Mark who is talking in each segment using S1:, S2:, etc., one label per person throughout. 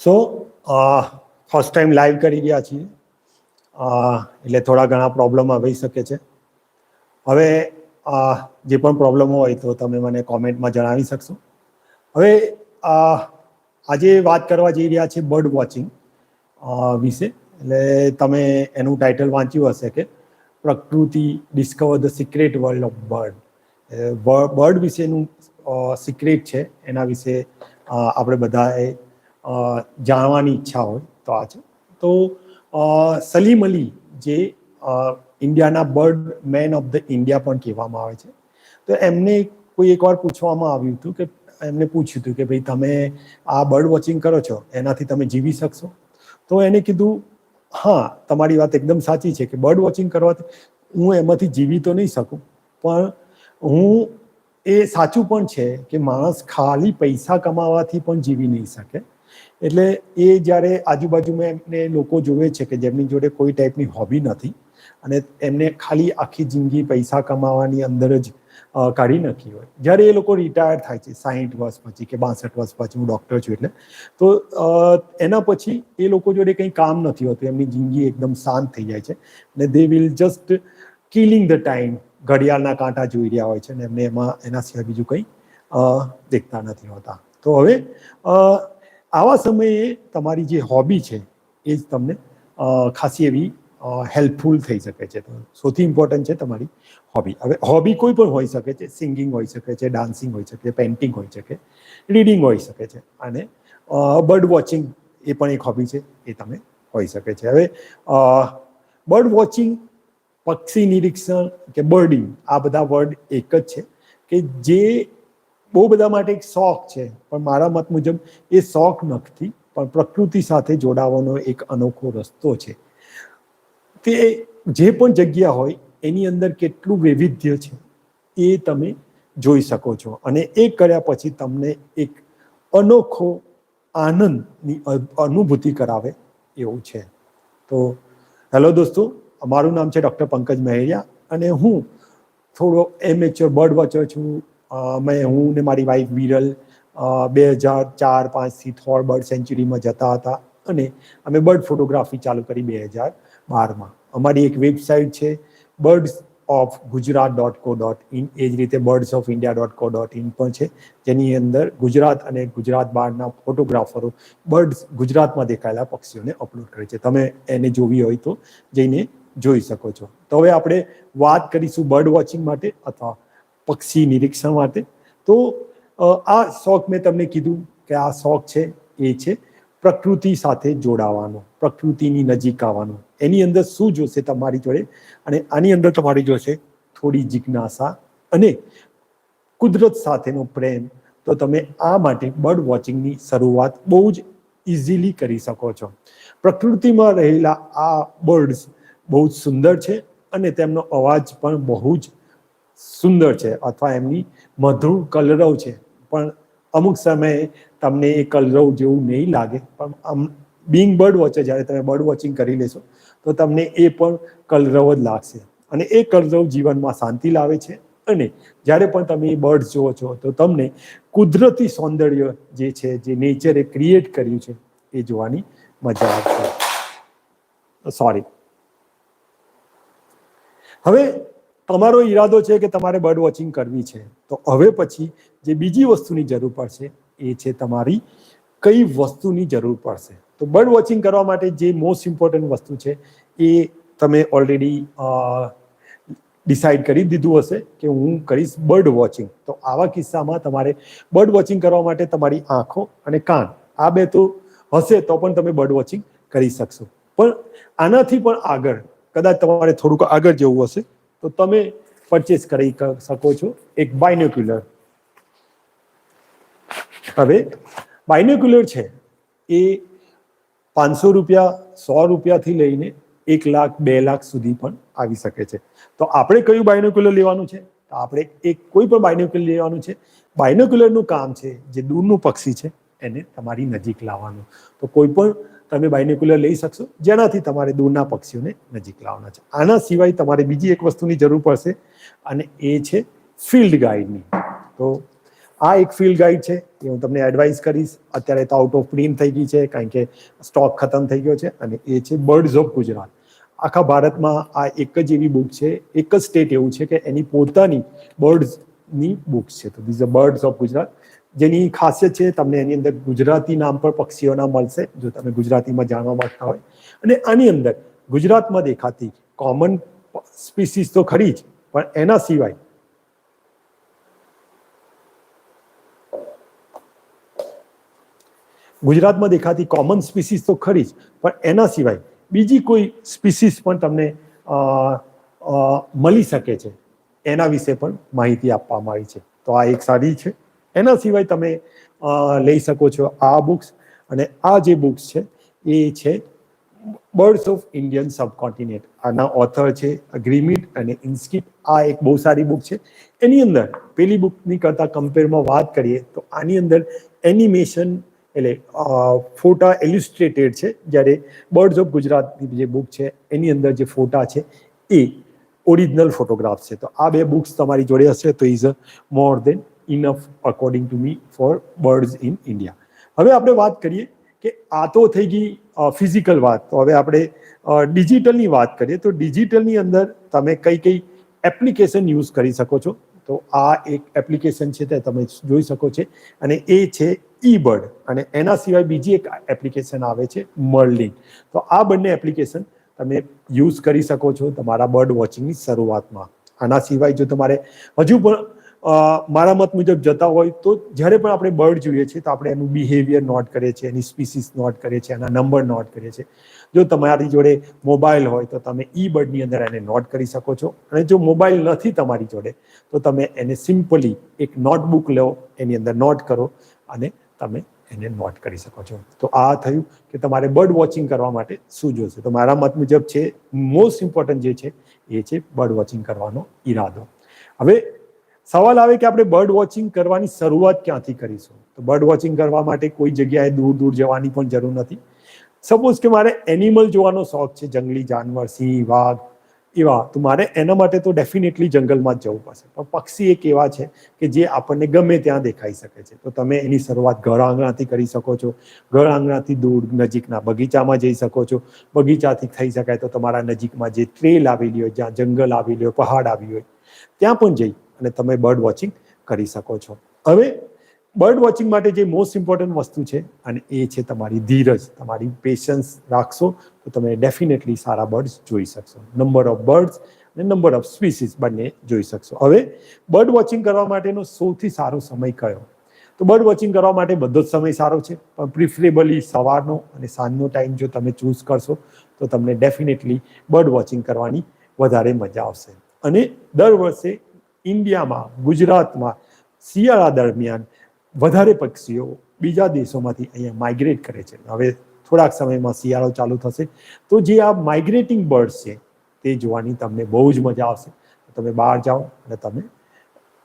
S1: So first time live કરી રહ્યા છીએ. એટલે થોડા ઘણા પ્રોબ્લેમ આવી શકે છે. હવે જે પણ પ્રોબ્લેમ હોય તો તમે મને કોમેન્ટમાં જણાવી શકશો. હવે આજે વાત કરવા જઈ રહ્યા છીએ બર્ડ વોચિંગ વિશે. એટલે તમે એનું ટાઇટલ વાંચ્યું હશે કે પ્રકૃતિ discover the secret world of bird bird વિશેનું સિક્રેટ છે. એના વિશે આપણે બધાએ જાણવાની ઈચ્છા હોય તો આ છે. તો સલીમ અલી જે ઇન્ડિયાના bird man of the India પણ કહેવામાં આવે છે. તો એમને કોઈ એકવાર પૂછવામાં આવ્યું હતું કે, એમને પૂછ્યું હતું કે ભાઈ તમે આ બર્ડ વોચિંગ કરો છો, એનાથી તમે જીવી શકશો? તો એને કીધું, હા, તમારી વાત એકદમ સાચી છે કે બર્ડ વોચિંગ કરવાથી હું એમાંથી જીવી તો નહીં શકું, પણ હું એ સાચું પણ છે કે માણસ ખાલી પૈસા કમાવાથી પણ જીવી નહીં શકે. એટલે એ જ્યારે આજુબાજુમાં એમને લોકો જોવે છે કે જેમની જોડે કોઈ ટાઈપની હોબી નથી અને એમને ખાલી આખી જિંદગી પૈસા કમાવાની અંદર જ કાઢી નાખી હોય. જ્યારે એ લોકો રિટાયર થાય છે સાહીઠ વર્ષ પછી કે બાસઠ વર્ષ પછી, હું ડૉક્ટર છું એટલે, તો એના પછી એ લોકો જોડે કંઈ કામ નથી હોતું. એમની જિંદગી એકદમ શાંત થઈ જાય છે ને they will just killing the time ઘડિયાળના કાંટા જોઈ રહ્યા હોય છે અને એમને એમાં, એના સિવાય બીજું કંઈ દેખતા નથી હોતા. તો હવે આવા સમયે તમારી જે હોબી છે, એ જ તમને ખાસી એવી હેલ્પફુલ થઈ શકે છે. સૌથી ઇમ્પોર્ટન્ટ છે તમારી હોબી હવે હોબી કોઈ પણ હોઈ શકે છે. સિંગિંગ હોઈ શકે છે ડાન્સિંગ હોઈ શકે છે પેઇન્ટિંગ હોઈ શકે રીડિંગ હોઈ શકે છે. અને બર્ડ વોચિંગ એ પણ એક હોબી છે, એ તમે હોઈ શકે છે. હવે બર્ડ વોચિંગ પક્ષી નિરીક્ષણ કે બર્ડિંગ આ બધા વર્ડ એક જ છે કે જે બહુ બધા માટે એક શોખ છે, પણ મારા મત મુજબ એ શોખ નથી પણ પ્રકૃતિ સાથે જોડાવાનો એક અનોખો રસ્તો છે. તે જે પણ જગ્યા હોય, એની અંદર કેટલું વૈવિધ્ય છે, એ તમે જોઈ શકો છો. અને એ કર્યા પછી તમને એક અનોખો આનંદની અનુભૂતિ કરાવે એવું છે. તો હેલો દોસ્તો, મારું નામ છે ડૉક્ટર પંકજ મહેરિયા અને હું થોડો એમેચ્યોર બર્ડ વોચર છું મેં હું ને મારી વાઈફ વિરલ બે હજાર ચાર પાંચથી થોર બર્ડ સેન્ચુરીમાં જતા હતા અને અમે બર્ડ ફોટોગ્રાફી ચાલુ કરી બે હજાર બારમાં. અમારી એક વેબસાઇટ છે birds of Gujarat dot co dot in એ જ રીતે birds of India dot co dot in પણ છે, જેની અંદર ગુજરાત અને ગુજરાત બહારના ફોટોગ્રાફરો બર્ડ્સ ગુજરાતમાં દેખાયેલા પક્ષીઓને અપલોડ કરે છે. તમે એને જોવી હોય તો જઈને જોઈ શકો છો. તો હવે આપણે વાત કરીશું બર્ડ વોચિંગ માટે અથવા પક્ષી નિરીક્ષણ માટે. તો આ શોખ મેં તમને કીધું કે આ શોખ છે, એ છે પ્રકૃતિ સાથે જોડાવાનો, પ્રકૃતિની નજીક આવવાનો. એની અંદર શું જોશે તમારી જોડે? અને આની અંદર તમારી જોશે થોડી જિજ્ઞાસા અને કુદરત સાથેનો પ્રેમ. તો તમે આ માટે બર્ડ વોચિંગની શરૂઆત બહુ જ ઇઝીલી કરી શકો છો. પ્રકૃતિમાં રહેલા આ બર્ડ્સ બહુ જ સુંદર છે અને તેમનો અવાજ પણ બહુ જ સુંદર છે અથવા એમની મધુર કલરવ છે. પણ અમુક સમયે તમને એ કલરવ જેવું નહીં લાગે. પણ આમ બિંગ બર્ડ વોચર જ્યારે તમે બર્ડ વોચિંગ કરી લેશો, તો તમને એ પણ કલરવ જ લાગશે. અને એ કલરવ જીવનમાં શાંતિ લાવે છે. અને જ્યારે પણ તમે એ બર્ડ જુઓ છો, તો તમને કુદરતી સૌંદર્ય જે છે, જે નેચરે ક્રિએટ કર્યું છે, એ જોવાની મજા આવશે. સોરી હવે તમારો ઈરાદો છે કે તમારે બર્ડ વોચિંગ કરવી છે. તો હવે પછી જે બીજી વસ્તુની જરૂર પડશે, એ છે તમારી કઈ વસ્તુની જરૂર પડશે. તો બર્ડ વોચિંગ કરવા માટે જે મોસ્ટ ઇમ્પોર્ટન્ટ વસ્તુ છે, એ તમે ઓલરેડી ડિસાઇડ કરી દીધું હશે કે હું કરીશ બર્ડ વોચિંગ. તો આવા કિસ્સામાં તમારે બર્ડ વોચિંગ કરવા માટે તમારી આંખો અને કાન, આ બે તો હશે તો પણ તમે બર્ડ વોચિંગ કરી શકશો. પણ આનાથી પણ આગળ, કદાચ તમારે થોડુંક આગળ જવું હશે તો તમે પરચેસ કરી શકો છો એક બાયનોક્યુલર હવે બાયનોક્યુલર છે, એ પાંચસો રૂપિયા, સો રૂપિયાથી લઈને એક લાખ, બે લાખ સુધી પણ આવી શકે છે. તો આપણે કયું બાયનોક્યુલર લેવાનું છે? તો આપણે એક કોઈ પણ બાયનોક્યુલર લેવાનું છે. બાયનોક્યુલરનું કામ છે, જે દૂરનું પક્ષી છે, એને તમારી નજીક લાવવાનું. તો કોઈ પણ તમે બાયનિક્યુલર લઈ શકશો. જેનાથી તમારે દૂરના પક્ષીઓને નજીક લાવવાના છે. આના સિવાય તમારે બીજી એક વસ્તુની જરૂર પડશે અને એ છે ફિલ્ડ ગાઈડની તો આ એક ફિલ્ડ ગાઈડ છે, એ હું તમને એડવાઇસ કરીશ. અત્યારે તો આઉટ ઓફ પ્રિન્ટ થઈ ગઈ છે, કારણ કે સ્ટોક ખતમ થઈ ગયો છે અને એ છે બર્ડ્સ ઓફ ગુજરાત આખા ભારતમાં આ એક જ એવી બુક છે, એક જ સ્ટેટ એવું છે કે એની પોતાની બર્ડ્સની બુક છે. તો these a birds of Gujarat જેની ખાસિયત છે, તમને એની અંદર ગુજરાતી નામ પર પક્ષીઓના મળશે, જો તમે ગુજરાતીમાં જાણવા માંગતા હોય. અને આની અંદર ગુજરાતમાં દેખાતી કોમન સ્પીસીસ તો ખરી જ, પણ એના સિવાય ગુજરાતમાં દેખાતી કોમન સ્પીસીસ તો ખરી જ, પણ એના સિવાય બીજી કોઈ સ્પીસીસ પણ તમને મળી શકે છે. એના વિશે પણ માહિતી આપવામાં આવી છે. તો આ એક સારી છે. એના સિવાય તમે લઈ શકો છો આ બુક્સ. અને આ જે બુક્સ છે, એ છે બર્ડ્સ ઓફ ઇન્ડિયન સબકોન્ટિનેન્ટ. આના ઓથર છે ગ્રીમિટ અને ઇન્સ્કિટ આ એક બહુ સારી બુક છે. એની અંદર, પેલી બુકની કરતાં કમ્પેરમાં વાત કરીએ, તો આની અંદર એનિમેશન એટલે ફોટા એલ્યુસ્ટ્રેટેડ છે. જ્યારે બર્ડ્સ ઓફ ગુજરાતની જે બુક છે, એની અંદર જે ફોટા છે, એ ઓરિજિનલ ફોટોગ્રાફ છે. તો આ બે બુક્સ તમારી જોડે હશે, તો is a more than enough according to me for birds in India હવે આપણે વાત કરીએ કે આ તો થઈ ગઈ ફિઝિકલ વાત. તો હવે આપણે ડિજિટલની વાત કરીએ. તો ડિજિટલની અંદર તમે કઈ કઈ એપ્લિકેશન યુઝ કરી શકો છો? તો આ એક એપ્લિકેશન છે તે તમે જોઈ શકો છો. અને એ છે ઈ બર્ડ અને એના સિવાય બીજી એક એપ્લિકેશન આવે છે મર્લિન તો આ બંને એપ્લિકેશન તમે યુઝ કરી શકો છો તમારા બર્ડ વોચિંગની શરૂઆતમાં. આના સિવાય જો તમારે હજુ પણ મારા મત મુજબ જતા હોય તો જ્યારે પણ આપણે બર્ડ જોઈએ છીએ તો આપણે એનું બિહેવિયર નોટ કરીએ છીએ, એની સ્પીસીસ નોટ કરીએ છીએ, એના નંબર નોટ કરીએ છીએ. જો તમારી જોડે મોબાઈલ હોય તો તમે ઈ બર્ડની અંદર એને નોટ કરી શકો છો. અને જો મોબાઈલ નથી તમારી જોડે તો તમે એને સિમ્પલી એક નોટબુક લો, એની અંદર નોટ કરો અને તમે એને નોટ કરી શકો છો. તો આ થયું કે તમારે બર્ડ વોચિંગ કરવા માટે શું જોશે તો મારા મત મુજબ છે મોસ્ટ ઇમ્પોર્ટન્ટ જે છે, એ છે બર્ડ વોચિંગ કરવાનો ઈરાદો. હવે સવાલ આવે કે આપણે બર્ડ વોચિંગ કરવાની શરૂઆત ક્યાંથી કરીશું? તો બર્ડ વોચિંગ કરવા માટે કોઈ જગ્યાએ દૂર દૂર જવાની પણ જરૂર નથી. સપોઝ કે મારે એનિમલ જોવાનો શોખ છે, જંગલી જાનવર, સિંહ, વાઘ, એવા. તો મારે એના માટે તો ડેફિનેટલી જંગલમાં જ જવું પડશે. પણ પક્ષી એક એવા છે કે જે આપણને ગમે ત્યાં દેખાઈ શકે છે. તો તમે એની શરૂઆત ઘર આંગણાથી કરી શકો છો. ઘર આંગણાથી દૂર નજીકના બગીચામાં જઈ શકો છો. બગીચાથી થઈ શકાય તો તમારા નજીકમાં જે ટ્રેલ આવેલી હોય, જ્યાં જંગલ આવેલી હોય, પહાડ આવી હોય, ત્યાં પણ જઈ અને તમે બર્ડ વોચિંગ કરી શકો છો. હવે બર્ડ વોચિંગ માટે જે મોસ્ટ ઇમ્પોર્ટન્ટ વસ્તુ છે, અને એ છે તમારી ધીરજ, તમારી પેશન્સ રાખશો, તો તમે ડેફિનેટલી સારા બર્ડ્સ જોઈ શકશો. નંબર ઓફ બર્ડ્સ અને નંબર ઓફ સ્પીસીસ બંને જોઈ શકશો. હવે બર્ડ વોચિંગ કરવા માટેનો સૌથી સારો સમય કયો? તો બર્ડ વોચિંગ કરવા માટે બધો જ સમય સારો છે, પણ પ્રિફરેબલી સવારનો અને સાંજનો ટાઈમ જો તમે ચૂઝ કરશો, તો તમને ડેફિનેટલી બર્ડ વોચિંગ કરવાની વધારે મજા આવશે. અને દર વર્ષે ઇન્ડિયામાં, ગુજરાતમાં, શિયાળા દરમિયાન વધારે પક્ષીઓ બીજા દેશોમાંથી અહીંયા માઇગ્રેટ કરે છે. હવે થોડાક સમયમાં શિયાળો ચાલુ થશે. તો જે આ માઇગ્રેટિંગ બર્ડ્સ છે, તે જોવાની તમને બહુ જ મજા આવશે. તમે બહાર જાઓ અને તમે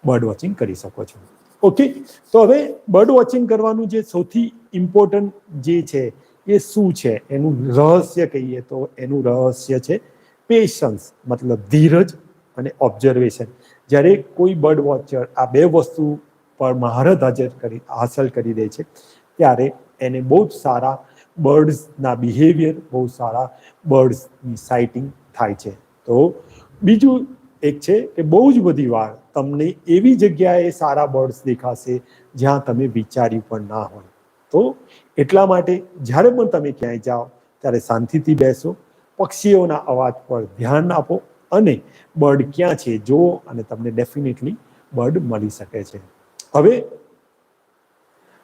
S1: બર્ડ વોચિંગ કરી શકો છો. ઓકે તો હવે બર્ડ વોચિંગ કરવાનું જે સૌથી ઇમ્પોર્ટન્ટ જે છે, એ શું છે? એનું રહસ્ય કહીએ તો એનું રહસ્ય છે પેશન્સ મતલબ ધીરજ અને ઓબ્ઝર્વેશન જ્યારે કોઈ બર્ડ વોચર આ બે વસ્તુ પર મહારત હાજર કરી, હાંસલ કરી દે છે, ત્યારે એને બહુ જ સારા બર્ડ્સના બિહેવિયર, બહુ સારા બર્ડ્સની સાઇટિંગ થાય છે. તો બીજું એક છે કે બહુ જ બધી વાર તમને એવી જગ્યાએ સારા બર્ડ્સ દેખાશે જ્યાં તમે વિચાર્યું પણ ના હોય. તો એટલા માટે જ્યારે પણ તમે ક્યાંય જાઓ, ત્યારે શાંતિથી બેસો, પક્ષીઓના અવાજ પર ધ્યાન આપો અને બર્ડ ક્યાં છે જુઓ અને તમને ડેફિનેટલી બર્ડ મળી શકે છે. હવે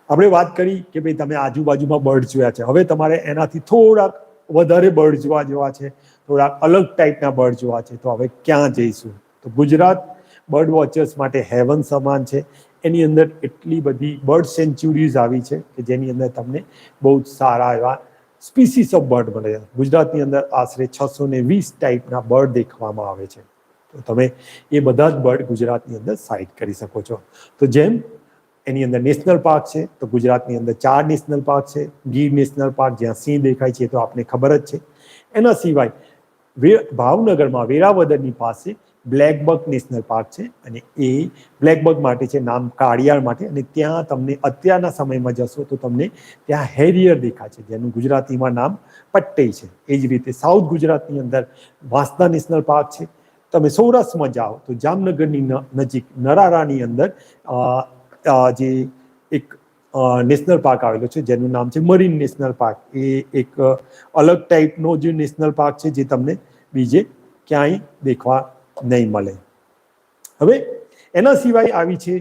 S1: આપણે વાત કરી કે ભાઈ તમે આજુબાજુમાં બર્ડ જોયા છે. હવે તમારે એનાથી થોડાક વધારે બર્ડ જોવા જેવા છે, થોડાક અલગ ટાઈપના બર્ડ જોવા છે. તો હવે ક્યાં જઈશું? તો ગુજરાત બર્ડ વોચર્સ માટે હેવન સમાન છે. એની અંદર એટલી બધી બર્ડ સેન્ચ્યુરીઝ આવી છે કે જેની અંદર તમને બહુ જ સારા એવા સ્પીસીસ ઓફ બર્ડ મળે છે. ગુજરાતની અંદર આશરે છસો ને વીસ ટાઈપના બર્ડ દેખવામાં આવે છે. તો તમે એ બધા જ બર્ડ ગુજરાતની અંદર સાઇટ કરી શકો છો. તો જેમ એની અંદર નેશનલ પાર્ક છે, તો ગુજરાતની અંદર ચાર નેશનલ પાર્ક છે, ગીર નેશનલ પાર્ક જ્યાં સિંહ દેખાય છે તો આપને ખબર જ છે. એના સિવાય ભાવનગરમાં વેરાવદરની પાસે બ્લેકબક નેશનલ પાર્ક છે અને એ બ્લેકબક માટે છે, નામ કાળિયાર માટે અને ત્યાં તમને અત્યારના સમયમાં જશો તો તમને ત્યાં હેરિયર દેખાશે જેનું ગુજરાતીમાં નામ પટ્ટઈ છે. એ જ રીતે સાઉથ ગુજરાતની અંદર વાંસદા નેશનલ પાર્ક છે. તમે સૌરાષ્ટ્રમાં જાઓ તો જામનગરની નજીક નરારાની અંદર જે એક નેશનલ પાર્ક આવેલો છે, જેનું નામ છે મરીન નેશનલ પાર્ક એ એક અલગ ટાઈપનો જે નેશનલ પાર્ક છે, જે તમને બીજે ક્યાંય દેખવા નહીં મળે. હવે એના સિવાય આવી છે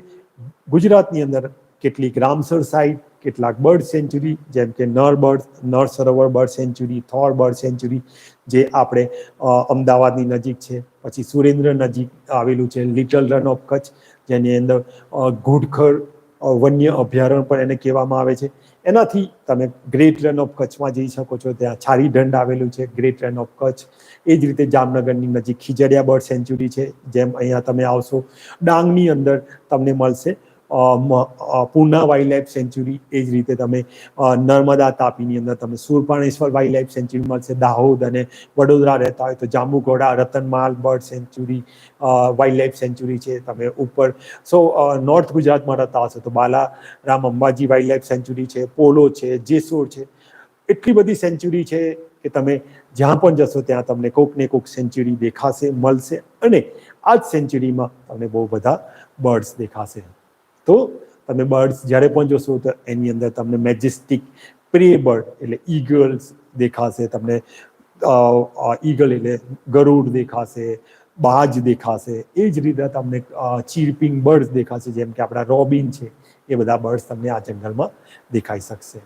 S1: ગુજરાતની અંદર કેટલીક રામસર સાઇટ કેટલાક બર્ડ સેન્ચુરી જેમ કે Nal bird Nal Sarovar bird sanctuary Thol bird sanctuary જે આપણે અમદાવાદની નજીક છે. પછી સુરેન્દ્ર નજીક આવેલું છે લિટલ રન ઓફ કચ્છ જેની અંદર ઘુડખર વન્ય અભયારણ્ય પણ એને કહેવામાં આવે છે. એનાથી તમે ગ્રેટ રન ઓફ કચ્છમાં જઈ શકો છો. ત્યાં છારી દંડ આવેલું છે ગ્રેટ રન ઓફ કચ્છ એ જ રીતે જામનગરની નજીક ખીજડિયા બર્ડ સેન્ચુરી છે, જેમ અહીંયા તમે આવશો. ડાંગની અંદર તમને મળશે પૂના વાઇલ્ડ લાઈફ સેન્ચુરી એ જ રીતે તમે નર્મદા તાપીની અંદર તમે સુરપાણેશ્વર વાઇલ્ડ લાઈફ સેન્ચુરી મળશે, દાહોદ અને વડોદરા રહેતા હોય તો Jambughoda Ratanmal, bird sanctuary wildlife sanctuary છે તમે ઉપર. સો નોર્થ ગુજરાતમાં રહેતા હશો તો Balaram Ambaji wildlife sanctuary છે, પોલો છે, જેસોર છે. એટલી બધી સેન્ચુરી છે કે તમે જ્યાં પણ જશો ત્યાં તમને કોક ને કોક સેન્ચુરી દેખાશે, મળશે અને આ જ સેન્ચુરીમાં તમને બહુ બધા બર્ડ્સ દેખાશે. તો તમે બર્ડ્સ જ્યારે પણ જોશો, તો એની અંદર તમને મેજેસ્ટિક પ્રે બર્ડ એટલે ઈગલ્સ દેખાશે, તમને ઈગલ એટલે ગરુડ દેખાશે, બાજ દેખાશે, એ જ રીતે તમને ચીરપિંગ બર્ડ્સ દેખાશે, જેમ કે આપણા રોબિન છે, એ બધા બર્ડ્સ તમને આ જંગલમાં દેખાઈ શકશે.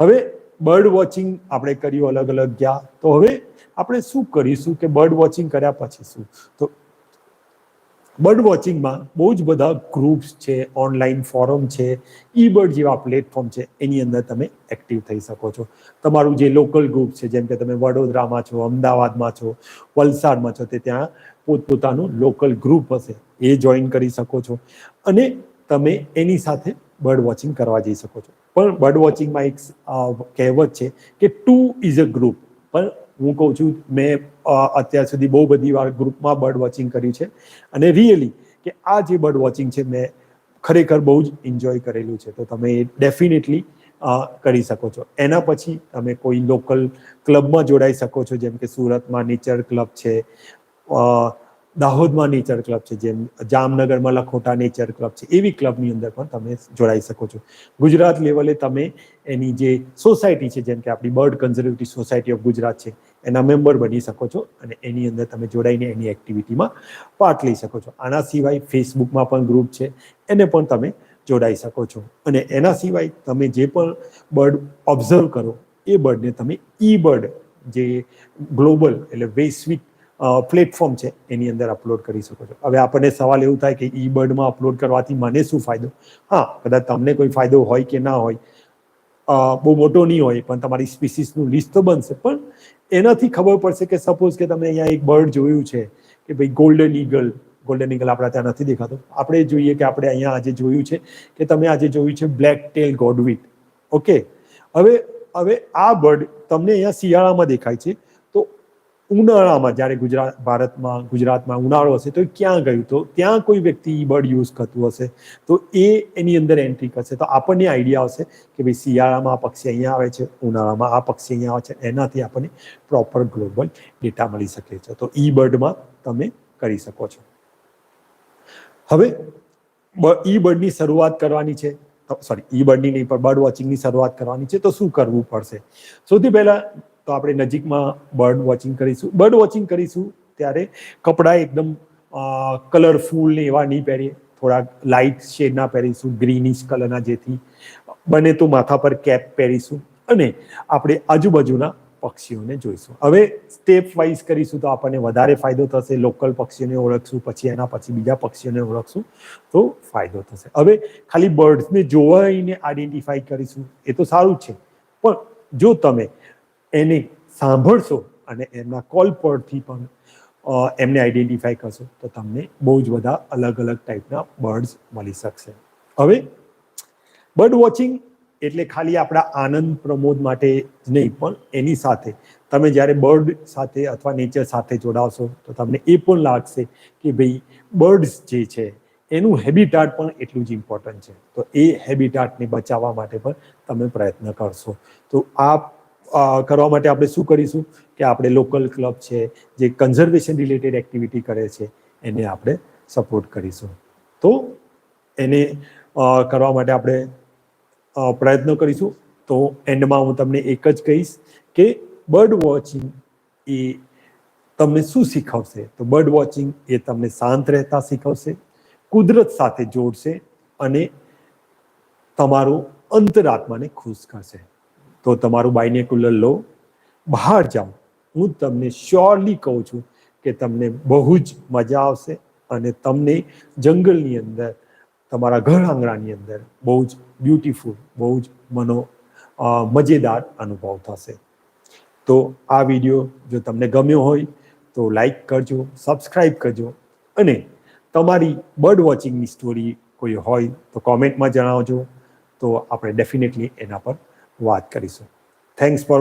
S1: હવે બર્ડ વોચિંગ આપણે કર્યું અલગ અલગ ગયા, તો હવે આપણે શું કરીશું કે બર્ડ વોચિંગ કર્યા પછી શું? તો બર્ડ વોચિંગમાં બહુ જ બધા ગ્રુપ્સ છે ઓનલાઈન ફોરમ છે ઈ બર્ડ જેવા પ્લેટફોર્મ છે, એની અંદર તમે એક્ટિવ થઈ શકો છો. તમારું જે લોકલ ગ્રુપ છે, જેમ કે તમે વડોદરામાં છો, અમદાવાદમાં છો, વલસાડમાં છો, તે ત્યાં પોતપોતાનું લોકલ ગ્રુપ હશે, એ જોઈન કરી શકો છો. અને તમે એની સાથે બર્ડ વોચિંગ કરવા જઈ શકો છો. પણ બર્ડ વોચિંગમાં એક કહેવત છે કે ટુ ઇઝ અ ગ્રુપ પણ હું કહું છું, મેં અત્યાર સુધી બહુ બધી વાર ગ્રુપમાં બર્ડ વોચિંગ કર્યું છે. અને રિયલી કે આ જે બર્ડ વોચિંગ છે, મેં ખરેખર બહુ જ એન્જોય કરેલું છે. તો તમે ડેફિનેટલી કરી શકો છો. એના પછી તમે કોઈ લોકલ ક્લબમાં જોડાઈ શકો છો, જેમ કે સુરતમાં નેચર ક્લબ છે દાહોદમાં નેચર ક્લબ છે, જેમ જામનગરમાં લખોટા નેચર ક્લબ છે, એવી ક્લબની અંદર પણ તમે જોડાઈ શકો છો. ગુજરાત લેવલે તમે એની જે સોસાયટી છે, જેમ કે આપણી bird conservative society of Gujarat છે એના મેમ્બર બની શકો છો અને એની અંદર તમે જોડાઈને એની એક્ટિવિટીમાં પાર્ટ લઈ શકો છો. આના સિવાય ફેસબુકમાં પણ ગ્રુપ છે. એને પણ તમે જોડાઈ શકો છો. અને એના સિવાય તમે જે પણ બર્ડ ઓબ્ઝર્વ કરો, એ બર્ડને તમે ઈ બર્ડ જે ગ્લોબલ એટલે વૈશ્વિક પ્લેટફોર્મ છે, એની અંદર અપલોડ કરી શકો છો. હવે આપણને સવાલ એવું થાય કે ઈ બર્ડમાં અપલોડ કરવાથી મને શું ફાયદો? હા, કદાચ તમને કોઈ ફાયદો હોય કે ના હોય બહુ મોટો નહીં હોય, પણ તમારી સ્પીસીસનું લિસ્ટ તો બનશે. પણ એનાથી ખબર પડશે કે સપોઝ કે તમે અહીંયા એક બર્ડ જોયું છે કે ભાઈ ગોલ્ડન ઈગલ ગોલ્ડન ઈગલ આપણા ત્યાં નથી દેખાતો. આપણે જોઈએ કે આપણે અહીંયા આજે જોયું છે કે તમે આજે જોયું છે બ્લેક ટેલ ગોડવિટ ઓકે હવે હવે આ બર્ડ તમને અહીંયા શિયાળામાં દેખાય છે. ઉનાળામાં, જ્યારે ગુજરાત, ભારતમાં, ગુજરાતમાં ઉનાળો હશે, તો ક્યાં ગયું? તો ત્યાં કોઈ વ્યક્તિ ઈ બર્ડ યુઝ કરતું હશે? તો એ એની અંદર એન્ટ્રી કરશે. તો આપણને આઈડિયા આવશે કે ભાઈ શિયાળામાં આ પક્ષી અહીંયા આવે છે, ઉનાળામાં આ પક્ષી અહીંયા આવે છે. એનાથી આપણને પ્રોપર ગ્લોબલ ડેટા મળી શકે છે. તો ઈ બર્ડમાં તમે કરી શકો છો. હવે ઈ બર્ડની શરૂઆત કરવાની છે. સોરી ઈ બર્ડની નહીં, પણ બર્ડ વોચિંગની શરૂઆત કરવાની છે. તો શું કરવું પડશે? સૌથી પહેલા તો આપણે નજીકમાં બર્ડ વોચિંગ કરીશું. બર્ડ વોચિંગ કરીશું ત્યારે કપડાં એકદમ કલરફુલ ને એવા નહીં પહેરીએ. થોડાક લાઇટ શેડના પહેરીશું ગ્રીનિશ કલરના જેથી બને તો માથા પર કેપ પહેરીશું અને આપણે આજુબાજુના પક્ષીઓને જોઈશું. હવે સ્ટેપ વાઇઝ કરીશું તો આપણને વધારે ફાયદો થશે લોકલ પક્ષીઓને ઓળખશું, પછી એના પછી બીજા પક્ષીઓને ઓળખશું તો ફાયદો થશે. હવે ખાલી બર્ડ્સને જોવાઈને આઈડેન્ટિફાઈ કરીશું, એ તો સારું જ છે. પણ જો તમે એને સાંભળશો અને એમના કોલ પરથી પણ એમને આઈડેન્ટિફાઈ કરશો, તો તમને બહુ જ બધા અલગ અલગ ટાઈપના બર્ડ્સ મળી શકશે. હવે બર્ડ વોચિંગ એટલે ખાલી આપણા આનંદ પ્રમોદ માટે જ નહીં, પણ એની સાથે. તમે જ્યારે બર્ડ સાથે અથવા નેચર સાથે જોડાવશો, તો તમને એ પણ લાગશે કે ભાઈ બર્ડ્સ જે છે, એનું હેબિટાટ પણ એટલું જ ઇમ્પોર્ટન્ટ છે. તો એ હેબિટાટને બચાવવા માટે પણ તમે પ્રયત્ન કરશો. તો આ કરવા માટે આપણે શું કરીશું કે આપણે લોકલ ક્લબ છે, જે કન્ઝર્વેશન રિલેટેડ એક્ટિવિટી કરે છે, એને આપણે સપોર્ટ કરીશું. તો એને કરવા માટે આપણે પ્રયત્ન કરીશું. તો એન્ડમાં હું તમને એક જ કહીશ કે બર્ડ વોચિંગ એ તમને શું શીખવશે? તો બર્ડ વોચિંગ એ તમને શાંત રહેતા શીખવશે, કુદરત સાથે જોડશે અને તમારું અંતરાત્માને ખુશ કરશે. તો તમારું બાયનેક્યુલર લો. બહાર જાઓ. હું તમને શ્યોરલી કહું છું કે તમને બહુ જ મજા આવશે અને તમને જંગલની અંદર, તમારા ઘર આંગણાની અંદર બહુ જ બ્યુટીફુલ બહુ જ મનો મજેદાર અનુભવ થશે. તો આ વીડિયો જો તમને ગમ્યો હોય, તો લાઈક કરજો સબસ્ક્રાઈબ કરજો અને તમારી બર્ડ વોચિંગની સ્ટોરી કોઈ હોય તો કોમેન્ટમાં જણાવજો. તો આપણે ડેફિનેટલી એના પર વાત કરીશું. Thanks for